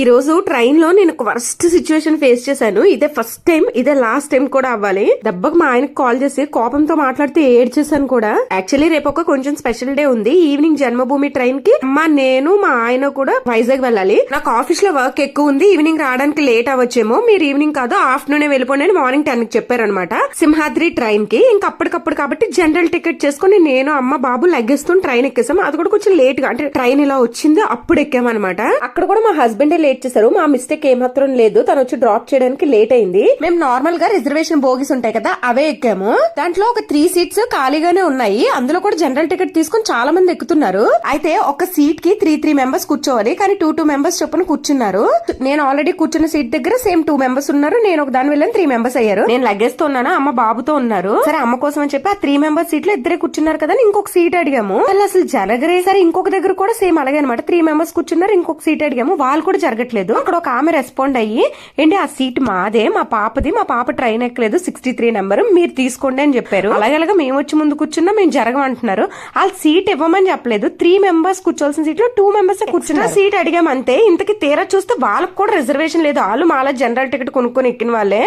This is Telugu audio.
ఈ రోజు ట్రైన్లో నేను ఒక వర్స్ట్ సిచ్యువేషన్ ఫేస్ చేశాను. ఇదే ఫస్ట్ టైం ఇదే లాస్ట్ టైం కూడా అవ్వాలి. దెబ్బకు మా ఆయనకు కాల్ చేసి కోపంతో మాట్లాడితే ఏడ్చేసాను కూడా. యాక్చువల్లీ రేపు ఒక కొంచెం స్పెషల్ డే ఉంది. ఈవినింగ్ జన్మభూమి ట్రైన్కి అమ్మ నేను మా ఆయన కూడా వైజాగ్ వెళ్ళాలి. నాకు ఆఫీస్లో వర్క్ ఎక్కువ ఉంది. ఈవినింగ్ రావడానికి లేట్ అవ్వచ్చేమో. మీరు ఈవినింగ్ కాదు ఆఫ్టర్నూన్ వెళ్ళిపోండి అని మార్నింగ్ టెన్కి చెప్పారనమాట సింహాద్రి ట్రైన్కి ఇంకా అప్పటికప్పుడు కాబట్టి జనరల్ టికెట్ చేసుకుని నేను అమ్మ బాబు లగ్గేస్తూ ట్రైన్ ఎక్కేసాం అది కూడా కొంచెం లేట్గా. అంటే ట్రైన్ ఇలా వచ్చింది అప్పుడు ఎక్కామన్నమాట. అక్కడ కూడా మా హస్బెండ్ లేట్ చేశారు. మా మిస్టేక్ ఏమాత్రం లేదు. తను వచ్చి డ్రాప్ చేయడానికి లేట్ అయింది. మేము నార్మల్గా రిజర్వేషన్ బోగిస్ ఉంటాయి కదా అవే ఎక్కాము. దాంట్లో ఒక త్రీ సీట్స్ ఖాళీగానే ఉన్నాయి. అందులో కూడా జనరల్ టికెట్ తీసుకుని చాలా మంది ఎక్కుతున్నారు. అయితే ఒక సీట్కి త్రీ త్రీ మెంబర్స్ కూర్చోవాలి. కానీ టూ టూ మెంబర్స్ చొప్పున కూర్చున్నారు. నేను ఆల్రెడీ కూర్చున్న సీట్ దగ్గర సేమ్ టూ మెంబర్స్ ఉన్నారు. నేను ఒక దాని వెళ్ళని త్రీ మెంబర్స్ అయ్యారు. నేను లగేజ్తో ఉన్నాను? అమ్మ బాబుతో ఉన్నారు. సరే అమ్మ కోసం అని చెప్పి ఆ త్రీ మెంబర్స్ సీట్లో ఇద్దరే కూర్చున్నారు కదా ఇంకొక సీట్ అడిగాము. అసలు జరగరే. సరే ఇంకొక దగ్గర కూడా సేమ్ అలాగే అనమాట త్రీ మెంబర్స్ కూర్చున్నారు. ఇంకొక సీట్ అడిగాము. వాళ్ళు కూడా జరగట్లేదు. అక్కడ ఒక ఆమె రెస్పాండ్ అయ్యి ఏంటి ఆ సీట్ మాదే మా పాపది మా పాప ట్రైన్ ఎక్కలేదు సిక్స్టీ త్రీ నెంబర్ మీరు తీసుకోండి అని చెప్పారు. అలాగే అలాగే మేము వచ్చి ముందు కూర్చున్నా మేము జరగమంటున్నారు. వాళ్ళు సీట్ ఇవ్వమని చెప్పలేదు. త్రీ మెంబర్స్ కూర్చోవాల్సిన సీట్లో టూ మెంబర్స్ కూర్చున్నారు సీట్ అడిగామంతే. ఇంతకి తీరా చూస్తే వాళ్ళకి కూడా రిజర్వేషన్ లేదు. వాళ్ళు మాలా జనరల్ టికెట్ కొనుక్కొని ఎక్కిన వాళ్ళే.